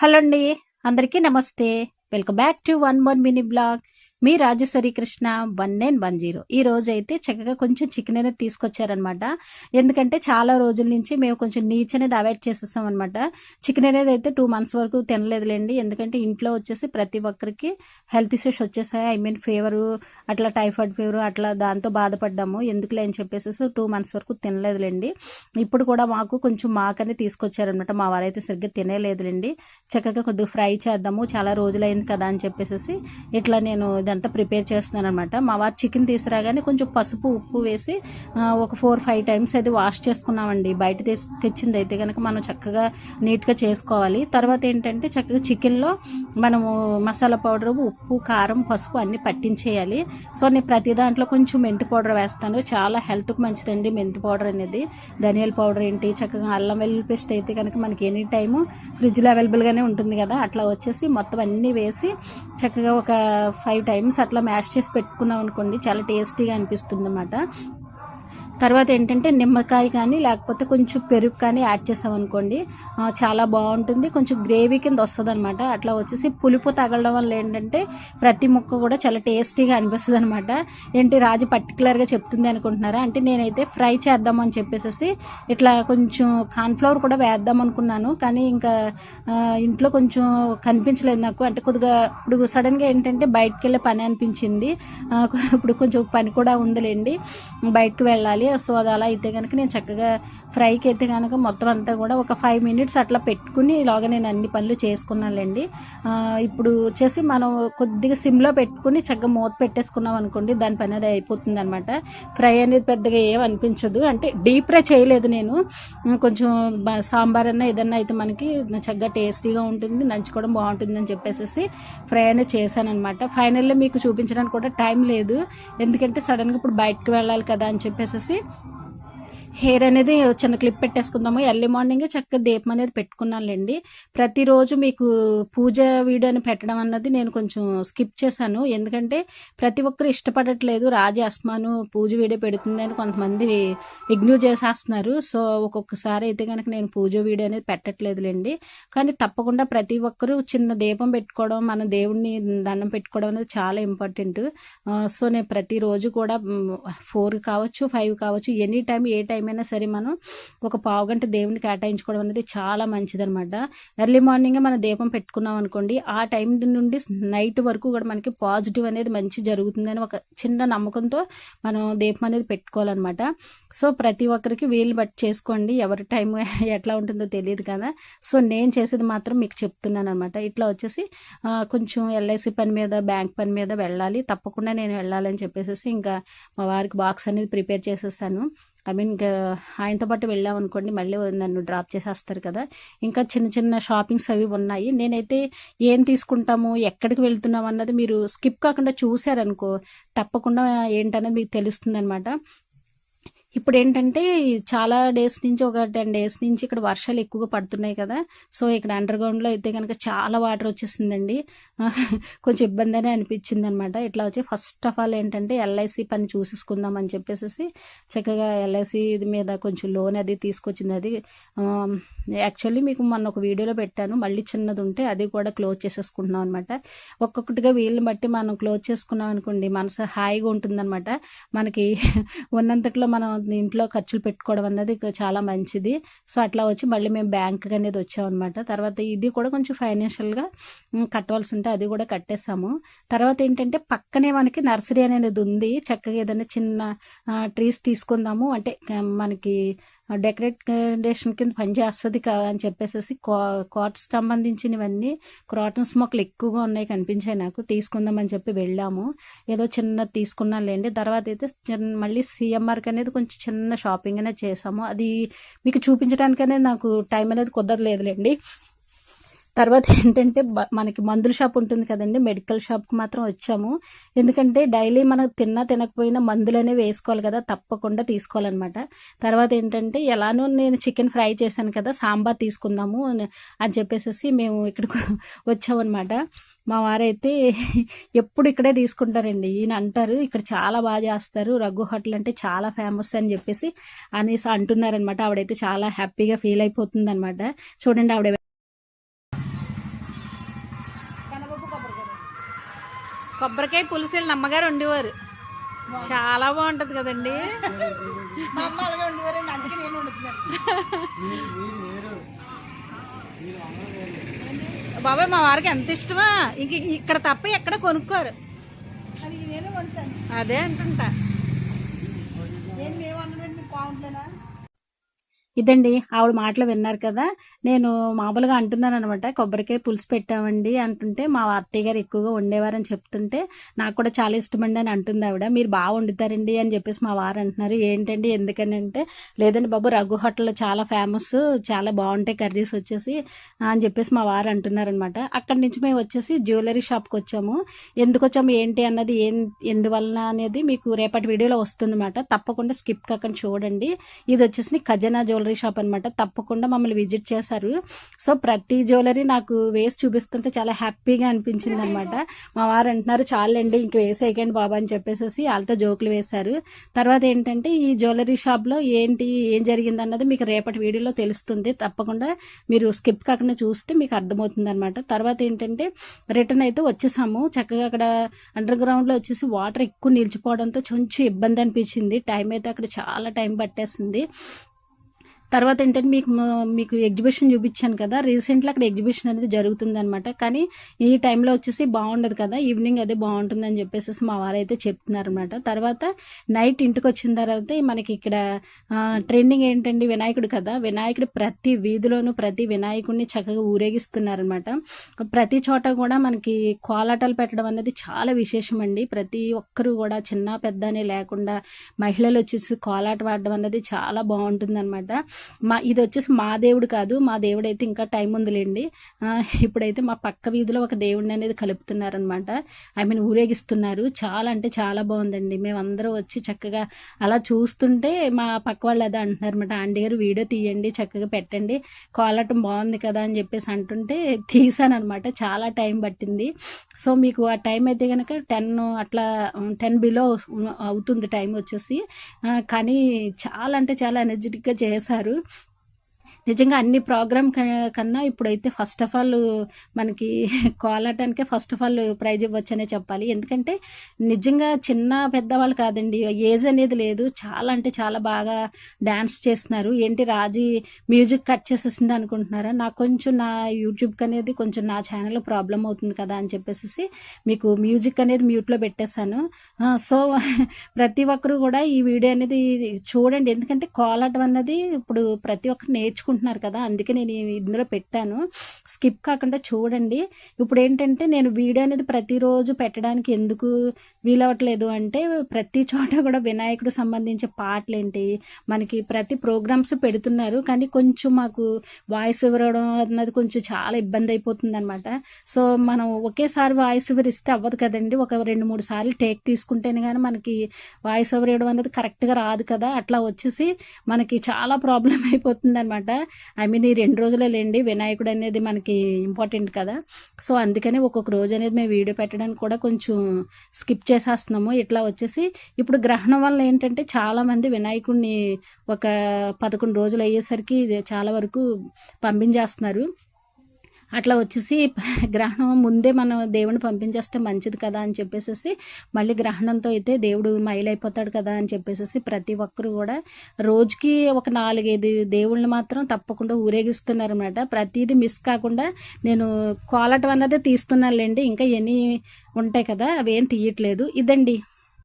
Hello అండి. అందరికీ నమస్తే. Welcome back to one more mini blog. Me Rajashree Krishna one nine one zero. ఈ రోజు అయితే చక్కగా కొంచెం చికెన్ అనేది తీసుకొచ్చారనమాట ఎందుకంటే చాలా రోజుల నుంచి మేము కొంచెం నీచ్ అనేది అవాయిడ్ చేసేస్తాం అనమాట చికెన్ అనేది అయితే టూ మంత్స్ వరకు తినలేదులేండి. ఎందుకంటే ఇంట్లో వచ్చేసి ప్రతి ఒక్కరికి హెల్త్ ఇష్యూస్ వచ్చేసాయి. ఐ మీన్ ఫీవర్ అట్లా టైఫాయిడ్ ఫీవర్ అట్లా దాంతో బాధపడ్డాము. ఎందుకులే అని చెప్పేసి టూ మంత్స్ వరకు తినలేదులేండి. ఇప్పుడు కూడా మాకు కొంచెం మాకని తీసుకొచ్చారనమాట మా వారైతే సరిగ్గా తినేలేదులేండి. చక్కగా కొద్దిగా ఫ్రై చేద్దాము. చాలా రోజులైంది కదా అని చెప్పేసి ఇట్లా నేను ఇదంతా ప్రిపేర్ చేస్తున్నాను అనమాట మా వారు చికెన్ తీసుకురాగానే కొంచెం పసుపు ఉప్పు వేసి ఒక ఫోర్ ఫైవ్ టైమ్స్ అయితే వాష్ చేసుకున్నామండి. బయట తెచ్చింది అయితే కనుక మనం చక్కగా నీట్గా చేసుకోవాలి. తర్వాత ఏంటంటే చక్కగా చికెన్లో మనము మసాలా పౌడర్ ఉప్పు కారం పసుపు అన్నీ పట్టించేయాలి. సో నేను ప్రతి దాంట్లో కొంచెం మెంతి పౌడర్ వేస్తాను. చాలా హెల్త్కి మంచిదండి మెంతి పౌడర్ అనేది. ధనియాల పౌడర్ ఏంటి చక్కగా అల్లం వెల్లుల్లి పేస్ట్ అయితే కనుక మనకి ఎనీ టైము ఫ్రిడ్జ్లో అవైలబుల్గానే ఉంటుంది కదా. అట్లా వచ్చేసి మొత్తం అన్నీ వేసి చక్కగా ఒక ఫైవ్ టైమ్స్ టైమ్స్ అట్లా మ్యాష్ చేసి పెట్టుకున్నాం అనుకోండి చాలా టేస్టీగా అనిపిస్తుంది అన్నమాట తర్వాత ఏంటంటే నిమ్మకాయ కానీ లేకపోతే కొంచెం పెరుగు కానీ యాడ్ చేసామనుకోండి చాలా బాగుంటుంది. కొంచెం గ్రేవీ కింద వస్తుంది అనమాట అట్లా వచ్చేసి పులుపు తగలడం వల్ల ఏంటంటే ప్రతి ముక్క కూడా చాలా టేస్టీగా అనిపిస్తుంది అనమాట ఏంటి రాజు పర్టికులర్గా చెప్తుంది అనుకుంటున్నారా? అంటే నేనైతే ఫ్రై చేద్దామని చెప్పేసి ఇట్లా కొంచెం కార్న్ఫ్లవర్ కూడా వేద్దాం అనుకున్నాను. కానీ ఇంకా ఇంట్లో కొంచెం కనిపించలేదు నాకు. అంటే కొద్దిగా ఇప్పుడు సడన్గా ఏంటంటే బయటకు వెళ్ళే పని అనిపించింది. ఇప్పుడు కొంచెం పని కూడా ఉందిలేండి. బయటకు వెళ్ళాలి. సో అది అలా అయితే కనుక నేను చక్కగా ఫ్రైకి అయితే కనుక మొత్తం అంతా కూడా ఒక ఫైవ్ మినిట్స్ అట్లా పెట్టుకుని ఇలాగ నేను అన్ని పనులు చేసుకున్నానండి. ఇప్పుడు వచ్చేసి మనం కొద్దిగా సిమ్లో పెట్టుకుని చక్కగా మూత పెట్టేసుకున్నాం అనుకోండి దానిపైన అది అయిపోతుంది అనమాట ఫ్రై అనేది పెద్దగా ఏం అనిపించదు. అంటే డీప్ ఫ్రై చేయలేదు నేను. కొంచెం సాంబార్ అన్న ఏదన్నా అయితే మనకి చక్కగా టేస్టీగా ఉంటుంది నంచుకోవడం బాగుంటుంది అని చెప్పేసి ఫ్రై అనేది చేశాను అనమాట ఫైనల్లో మీకు చూపించడానికి కూడా టైం లేదు. ఎందుకంటే సడన్గా ఇప్పుడు బయటకు వెళ్ళాలి కదా అని చెప్పేసి హెయిర్ అనేది చిన్న క్లిప్ పెట్టేసుకుందాము. ఎర్లీ మార్నింగ్ చక్కగా దీపం అనేది పెట్టుకున్నానులేండి. ప్రతిరోజు మీకు పూజ వీడియోని పెట్టడం అన్నది నేను కొంచెం స్కిప్ చేశాను. ఎందుకంటే ప్రతి ఒక్కరు ఇష్టపడట్లేదు. రాజీ అస్మాను పూజ వీడియో పెడుతుంది అని కొంతమంది ఇగ్నోర్ చేసేస్తున్నారు. సో ఒక్కొక్కసారి అయితే కనుక నేను పూజ వీడియో అనేది పెట్టట్లేదులేండి. కానీ తప్పకుండా ప్రతి ఒక్కరూ చిన్న దీపం పెట్టుకోవడం మన దేవుడిని దండం పెట్టుకోవడం అనేది చాలా ఇంపార్టెంట్. సో నేను ప్రతిరోజు కూడా ఫోర్ కావచ్చు ఫైవ్ కావచ్చు ఎనీ టైం ఏ టైం ఏమైనా సరే మనం ఒక పావు గంట దేవుని కేటాయించుకోవడం అనేది చాలా మంచిదనమాట ఎర్లీ మార్నింగ్ మనం దీపం పెట్టుకున్నాం అనుకోండి ఆ టైం నుండి నైట్ వరకు కూడా మనకి పాజిటివ్ అనేది మంచి జరుగుతుందని ఒక చిన్న నమ్మకంతో మనం దీపం అనేది పెట్టుకోవాలన్నమాట. సో ప్రతి ఒక్కరికి వీలు బట్టి చేసుకోండి. ఎవరి టైం ఎట్లా ఉంటుందో తెలియదు కదా. సో నేను చేసేది మాత్రం మీకు చెప్తున్నాను అనమాట ఇట్లా వచ్చేసి కొంచెం ఎల్ఐసి పని మీద బ్యాంక్ పని మీద వెళ్ళాలి. తప్పకుండా నేను వెళ్ళాలని చెప్పేసి ఇంకా మా వారికి బాక్స్ అనేది ప్రిపేర్ చేసేసాను. ఐ మీన్ ఆయనతో పాటు వెళ్ళామనుకోండి మళ్ళీ నన్ను డ్రాప్ చేసేస్తారు కదా. ఇంకా చిన్న చిన్న షాపింగ్స్ అవి ఉన్నాయి. నేనైతే ఏం తీసుకుంటాము ఎక్కడికి వెళ్తున్నాం అన్నది మీరు స్కిప్ కాకుండా చూసారనుకో తప్పకుండా ఏంటనేది మీకు తెలుస్తుంది అనమాట ఇప్పుడు ఏంటంటే చాలా డేస్ నుంచి ఒక టెన్ డేస్ నుంచి ఇక్కడ వర్షాలు ఎక్కువగా పడుతున్నాయి కదా. సో ఇక్కడ అండర్ గ్రౌండ్లో అయితే కనుక చాలా వాటర్ వచ్చేసిందండి. కొంచెం ఇబ్బందినే అనిపించింది అనమాట ఇట్లా వచ్చి ఫస్ట్ ఆఫ్ ఆల్ ఏంటంటే ఎల్ఐసి పని చూసేసుకుందాం అని చెప్పేసి చక్కగా ఎల్ఐసి మీద కొంచెం లోన్ అది తీసుకొచ్చింది. అది యాక్చువల్లీ మీకు మొన్న ఒక వీడియోలో పెట్టాను. మళ్ళీ చిన్నది ఉంటే అది కూడా క్లోజ్ చేసేసుకుంటున్నాం అనమాట. ఒక్కొక్కటిగా వీళ్ళని బట్టి మనం క్లోజ్ చేసుకున్నాం అనుకోండి మనసు హాయిగా ఉంటుందన్నమాట మనకి ఉన్నంతట్లో మనం ఇంట్లో ఖర్చులు పెట్టుకోవడం అన్నది చాలా మంచిది. సో అట్లా వచ్చి మళ్ళీ మేము బ్యాంక్ అనేది వచ్చామన్నమాట తర్వాత ఇది కూడా కొంచెం ఫైనాన్షియల్గా కట్టవలసి ఉంటే అది కూడా కట్టేసాము తర్వాత ఏంటంటే పక్కనే మనకి నర్సరీ అనేది ఉంది. చక్కగా ఏదైనా చిన్న ట్రీస్ తీసుకుందాము అంటే మనకి డెకరేషన్ కింద పనిచేస్తుంది కదా అని చెప్పేసి కాట్స్ సంబంధించినవన్నీ క్రాటన్స్ మొక్కలు ఎక్కువగా ఉన్నాయి కనిపించాయి నాకు. తీసుకుందామని చెప్పి వెళ్ళాము. ఏదో చిన్న తీసుకున్నానులేండి. తర్వాత అయితే మళ్ళీ సిఎంఆర్కి అనేది కొంచెం చిన్న షాపింగ్ అనేది చేసాము అది మీకు చూపించడానికనే నాకు టైం అనేది కుదరలేదులేండి. తర్వాత ఏంటంటే మనకి మందుల షాప్ ఉంటుంది కదండి మెడికల్ షాప్కి మాత్రం వచ్చాము. ఎందుకంటే డైలీ మనం తిన్నా తినకపోయినా మందులు అనేవి వేసుకోవాలి కదా తప్పకుండా తీసుకోవాలన్నమాట. తర్వాత ఏంటంటే ఎలానో నేను చికెన్ ఫ్రై చేశాను కదా సాంబార్ తీసుకుందాము అని చెప్పేసి మేము ఇక్కడికి వచ్చామన్నమాట. మా వారైతే ఎప్పుడు ఇక్కడే తీసుకుంటారండి. ఈయన అంటారు ఇక్కడ చాలా బాగా చేస్తారు రఘు హోటల్ అంటే చాలా ఫేమస్ అని చెప్పేసి అనేసి అంటున్నారనమాట ఆవిడైతే చాలా హ్యాపీగా ఫీల్ అయిపోతుంది అనమాట చూడండి ఆవిడ కొబ్బరికాయ పులుసు వీళ్ళ అమ్మగారు వండేవారు. చాలా బాగుంటది కదండి. బాబాయ్ మా వారికి ఎంత ఇష్టమా? ఇంక ఇక్కడ తప్ప ఎక్కడ కొనుక్కోరు. అది నేనే వండుతాను. అదే అంటుంటా నేను మేము వండడం మీకు బాగుంటుందా ఇదండి ఆవిడ మాటలు విన్నారు కదా నేను మామూలుగా అంటున్నాను అనమాట కొబ్బరికాయ పులుసు పెట్టామండి అంటుంటే మా అత్తయ్య గారు ఎక్కువగా వండేవారని చెప్తుంటే నాకు కూడా చాలా ఇష్టమండి అని అంటుంది ఆవిడ. మీరు బాగా వండుతారండి అని చెప్పేసి మా వారు అంటున్నారు. ఏంటండి ఎందుకని అంటే లేదండి బాబు రఘు హోటల్లో చాలా ఫేమస్ చాలా బాగుంటాయి కర్రీస్ వచ్చేసి అని చెప్పేసి మా వారు అంటున్నారనమాట అక్కడి నుంచి మేము వచ్చేసి జ్యువెలరీ షాప్కి వచ్చాము. ఎందుకు వచ్చాము ఏంటి అన్నది ఏం ఎందువలన అనేది మీకు రేపటి వీడియోలో వస్తుందన్నమాట. తప్పకుండా స్కిప్ కాకుండా చూడండి. ఇది వచ్చేసి ఖజనా జ్యువెలరీ షాప్ అనమాట తప్పకుండా మమ్మల్ని విజిట్ చేశారు. సో ప్రతి జ్యువెలరీ నాకు వేసి చూపిస్తుంటే చాలా హ్యాపీగా అనిపించింది అనమాట మా వారు అంటున్నారు చాలండి ఇంక వేసేయకండి బాబా అని చెప్పేసి వాళ్ళతో జోకులు వేశారు. తర్వాత ఏంటంటే ఈ జ్యువెలరీ షాప్లో ఏంటి ఏం జరిగింది అన్నది మీకు రేపటి వీడియోలో తెలుస్తుంది. తప్పకుండా మీరు స్కిప్ కాకుండా చూస్తే మీకు అర్థమవుతుంది అనమాట తర్వాత ఏంటంటే రిటర్న్ అయితే వచ్చేసాము. చక్కగా అక్కడ అండర్ గ్రౌండ్లో వచ్చేసి వాటర్ ఎక్కువ నిలిచిపోవడంతో కొంచెం ఇబ్బంది అనిపించింది. టైం అయితే అక్కడ చాలా టైం పట్టేసింది. తర్వాత ఏంటంటే మీకు మీకు ఎగ్జిబిషన్ చూపించాను కదా రీసెంట్లీ అక్కడ ఎగ్జిబిషన్ అనేది జరుగుతుంది అనమాట కానీ ఈ టైంలో వచ్చేసి బాగుండదు కదా ఈవినింగ్ అదే బాగుంటుంది అని చెప్పేసి మా వారైతే చెప్తున్నారు అనమాట తర్వాత నైట్ ఇంటికి వచ్చిన తర్వాత మనకి ఇక్కడ ట్రెండింగ్ ఏంటండి వినాయకుడు కదా వినాయకుడు ప్రతి వీధిలోనూ ప్రతి వినాయకుడిని చక్కగా ఊరేగిస్తున్నారనమాట ప్రతి చోట కూడా మనకి కోలాటాలు పెట్టడం అనేది చాలా విశేషం అండి ప్రతి ఒక్కరు కూడా చిన్న పెద్ద అని లేకుండా మహిళలు వచ్చేసి కోలాట పాడడం అనేది చాలా బాగుంటుంది అనమాట మా ఇది వచ్చేసి మా దేవుడు కాదు మా దేవుడు అయితే ఇంకా టైం ఉందిలేండి. ఇప్పుడైతే మా పక్క వీధిలో ఒక దేవుడిని అనేది కలుపుతున్నారనమాట. I mean ఊరేగిస్తున్నారు. చాలా అంటే చాలా బాగుందండి. మేమందరూ వచ్చి చక్కగా అలా చూస్తుంటే మా పక్క వాళ్ళు అదే అంటున్నారు అనమాట ఆంటీ గారు వీడియో తీయండి చక్కగా పెట్టండి. కాలటం బాగుంది కదా అని చెప్పేసి అంటుంటే తీసాను అనమాట చాలా టైం పట్టింది. సో మీకు ఆ టైం అయితే కనుక టెన్ అట్లా టెన్ బిలో అవుతుంది టైం వచ్చేసి. కానీ చాలా అంటే చాలా ఎనర్జెటిక్గా చేశారు. ಯಾರು నిజంగా అన్ని ప్రోగ్రామ్ కన్నా ఇప్పుడైతే ఫస్ట్ ఆఫ్ ఆల్ మనకి కోలాటానికే ఫస్ట్ ఆఫ్ ఆల్ ప్రైజ్ ఇవ్వచ్చనే చెప్పాలి. ఎందుకంటే నిజంగా చిన్న పెద్దవాళ్ళు కాదండి. ఏజ్ అనేది లేదు. చాలా అంటే చాలా బాగా డ్యాన్స్ చేస్తున్నారు. ఏంటి రాజీ మ్యూజిక్ కట్ చేసేసింది అనుకుంటున్నారా? నాకు కొంచెం నా యూట్యూబ్కి అనేది కొంచెం నా ఛానల్ ప్రాబ్లం అవుతుంది కదా అని చెప్పేసి మీకు మ్యూజిక్ అనేది మ్యూట్లో పెట్టేశాను. సో ప్రతి ఒక్కరు కూడా ఈ వీడియో అనేది చూడండి. ఎందుకంటే కోలాటం అన్నది ఇప్పుడు ప్రతి ఒక్కరు నేర్చుకుంటారు అనుకుంటున్నారు కదా అందుకే నేను ఇందులో పెట్టాను. స్కిప్ కాకుండా చూడండి. ఇప్పుడు ఏంటంటే నేను వీడియో అనేది ప్రతిరోజు పెట్టడానికి ఎందుకు వీలవట్లేదు అంటే ప్రతి చోట కూడా వినాయకుడు సంబంధించిన పాటలు ఏంటి మనకి ప్రతి ప్రోగ్రామ్స్ పెడుతున్నారు. కానీ కొంచెం మాకు వాయిస్ ఇవ్వడం అన్నది కొంచెం చాలా ఇబ్బంది అయిపోతుంది అనమాట సో మనం ఒకేసారి వాయిస్ ఓవర్ ఇస్తే అవ్వదు కదండి. ఒక రెండు మూడు సార్లు టేక్ తీసుకుంటేనే కానీ మనకి వాయిస్ ఓవర్ ఇవ్వడం అనేది కరెక్ట్గా రాదు కదా. అట్లా వచ్చేసి మనకి చాలా ప్రాబ్లం అయిపోతుంది అనమాట ఐ మీన్ ఈ రెండు రోజులే లేండి వినాయకుడు అనేది మనకి ఇంపార్టెంట్ కదా. సో అందుకనే ఒక్కొక్క రోజు అనేది మేము వీడియో పెట్టడానికి కూడా కొంచెం స్కిప్ చేసేస్తున్నాము. ఇట్లా వచ్చేసి ఇప్పుడు గ్రహణం వల్ల ఏంటంటే చాలామంది వినాయకుడిని ఒక పదకొండు రోజులు అయ్యేసరికి ఇది చాలా వరకు పంపించేస్తున్నారు. అట్లా వచ్చేసి గ్రహణం ముందే మనం దేవుని పంపించేస్తే మంచిది కదా అని చెప్పేసి మళ్ళీ గ్రహణంతో అయితే దేవుడు మైలైపోతాడు కదా అని చెప్పేసి ప్రతి ఒక్కరు కూడా రోజుకి ఒక నాలుగైదు దేవుళ్ళని మాత్రం తప్పకుండా ఊరేగిస్తున్నారు అనమాట ప్రతిదీ మిస్ కాకుండా నేను కోలటం అన్నదే తీస్తున్నానులేండి. ఇంకా ఎన్ని ఉంటాయి కదా అవేం తీయట్లేదు. ఇదండి.